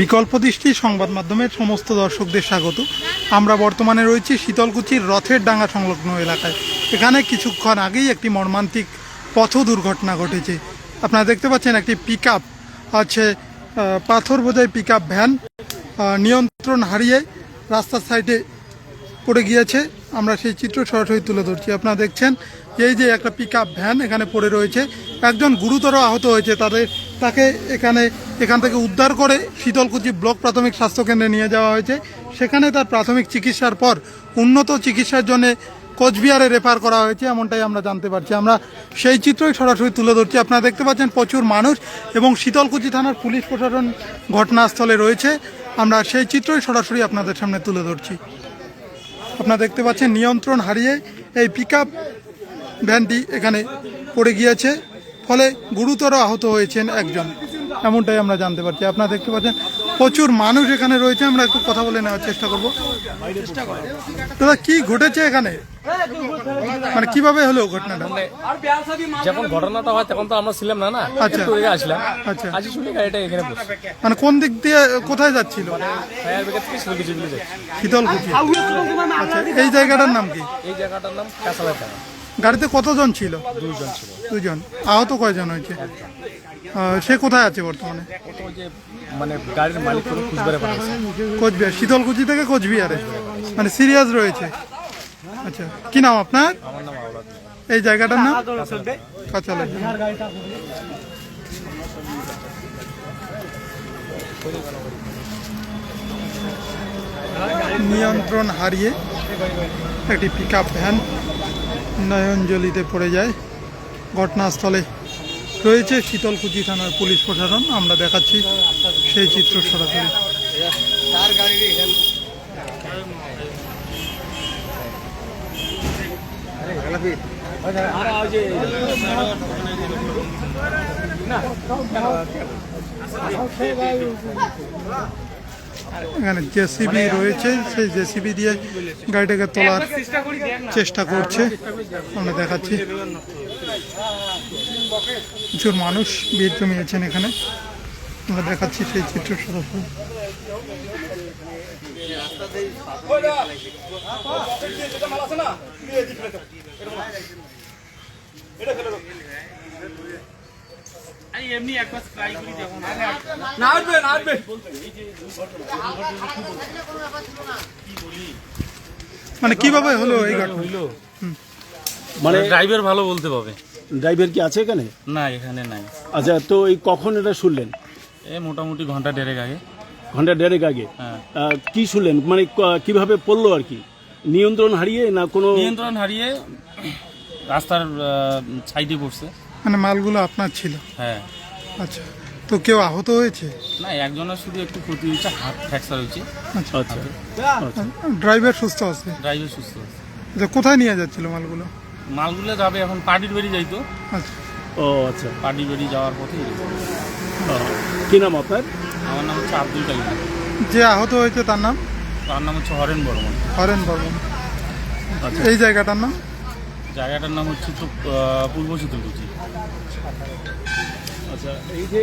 বিকল্প দৃষ্টি সংবাদ মাধ্যমের সমস্ত দর্শকদের স্বাগত। আমরা বর্তমানে রয়েছি শীতলকুচির রথের ডাঙ্গা সংলগ্ন এলাকায়। এখানে কিছুক্ষণ আগেই একটি মর্মান্তিক পথ দুর্ঘটনা ঘটেছে। আপনারা দেখতে পাচ্ছেন একটি পিক আপ আছে পাথর বোঝাই পিক ভ্যান নিয়ন্ত্রণ হারিয়ে রাস্তার সাইডে পড়ে গিয়েছে। আমরা সেই চিত্র সরাসরি তুলে ধরছি। আপনারা দেখছেন, এই যে একটা পিক ভ্যান এখানে পড়ে রয়েছে। একজন গুরুতর আহত হয়েছে, তাদের তাকে এখানে, এখান থেকে উদ্ধার করে শীতলকুচি ব্লক প্রাথমিক স্বাস্থ্যকেন্দ্রে নিয়ে যাওয়া হয়েছে। সেখানে তার প্রাথমিক চিকিৎসার পর উন্নত চিকিৎসার জন্য কোচবিহারে রেফার করা হয়েছে, এমনটাই আমরা জানতে পারছি। আমরা সেই চিত্রই সরাসরি তুলে ধরছি। আপনারা দেখতে পাচ্ছেন প্রচুর মানুষ এবং শীতলকুচি থানার পুলিশ প্রশাসন ঘটনাস্থলে রয়েছে। আমরা সেই চিত্রই সরাসরি আপনাদের সামনে তুলে ধরছি। আপনারা দেখতে পাচ্ছেন নিয়ন্ত্রণ হারিয়ে এই পিক ভ্যানটি এখানে পড়ে গিয়েছে। ফলে গুরুতর আহত হয়েছেন একজন। এমনটাই আমরা জানতে পারছি। আপনারা দেখতে পাচ্ছেন প্রচুর মানুষ এখানে রয়েছে। আমরা একটু কথা বলে নেওয়ার চেষ্টা করব। দাদা কি ঘটেছে এখানে? মানে কীভাবে হলো ঘটনাটা? যখন ঘটনাটা হয় তখন তো আমরা ছিলাম না না? আচ্ছা। আসলাম। আচ্ছা। আসি শুনে গাড়িটা এখানে মানে কোন দিক দিয়ে কোথায় যাচ্ছিল? যাচ্ছে। শীতলকুচি। আচ্ছা এই জায়গাটার নাম কি? এই জায়গাটার নাম কাঁচালের গাড়িতে কতজন ছিল? দুইজন ছিল দুজন। আহত কয়জন হয়েছে? সে কোথায় আছে বর্তমানে? মানে গাড়ির মালিক কোচবিহার শীতলকুচি থেকে কোচবিহারে। মানে সিরিয়াস রয়েছে। আচ্ছা কি নাম আপনার? আমার নাম আওলাদ এই জায়গাটার নাম? কাঁচালে নিয়ন্ত্রণ হারিয়ে একটি পিক আপ ভ্যান নয়নজলিতে পড়ে যায়। ঘটনাস্থলে রয়েছে শীতলকুচি থানার পুলিশ প্রশাসন। আমরা দেখাচ্ছি সেই চিত্র সরাসরি। এখানে জেসিবি রয়েছে সেই জেসিবি দিয়ে গাড়িটাকে তোলার চেষ্টা করছে। আমরা দেখাচ্ছি। প্রচুর মানুষ ভিড় জমিয়েছেন এখানে। আমরা দেখাচ্ছি সেই চিত্র সরাসরি মানে কীভাবে হলো এই ঘটনা? মানে ড্রাইভার ভালো বলতে পাবে ড্রাইভার কি আছে এখানে? না এখানে নাই। আচ্ছা তো এই কখন এটা শুনলেন? এ মোটামুটি ঘণ্টা দেড়েক আগে। ঘণ্টা দেড়েক আগে? হ্যাঁ। কি শুনলেন? মানে কীভাবে পড়ল আর কি? নিয়ন্ত্রণ হারিয়ে না কোনো নিয়ন্ত্রণ হারিয়ে রাস্তার সাইডে পড়ছে। মানে মালগুলো আপনার ছিল? হ্যাঁ। আচ্ছা তো কেউ আহত হয়েছে? না একজনের শুধু একটু ক্ষতি হয়েছে হাত ফ্র্যাকচার হয়েছে। আচ্ছা। আচ্ছা। ড্রাইভার সুস্থ আছে? ড্রাইভার সুস্থ আছে। যে কোথায় নিয়ে যাচ্ছিল মালগুলো? মালগুলো যাবে এখন পার্টির বাড়ি যাইতো আচ্ছা। ও আচ্ছা। পার্টির বাড়ি যাওয়ার পথে ও, কি নাম আপনার? আমার নাম হচ্ছে আব্দুল কালিম। যে আহত হয়েছে তার নাম? তার নাম হচ্ছে হরেন বর্মন। হরেন বর্মন। আচ্ছা। এই জায়গাটার নাম? জায়গাটার নাম হচ্ছে তো পূর্ব শীতলকুচি আচ্ছা এই যে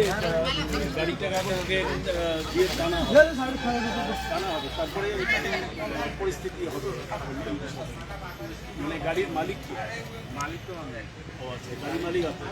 গাড়িটা ওকে দিয়ে টানা হবে টানা হবে তারপরে এখানে পরিস্থিতি হবে মানে গাড়ির মালিক কি? মালিক তো ও আচ্ছা গাড়ির মালিক আছে।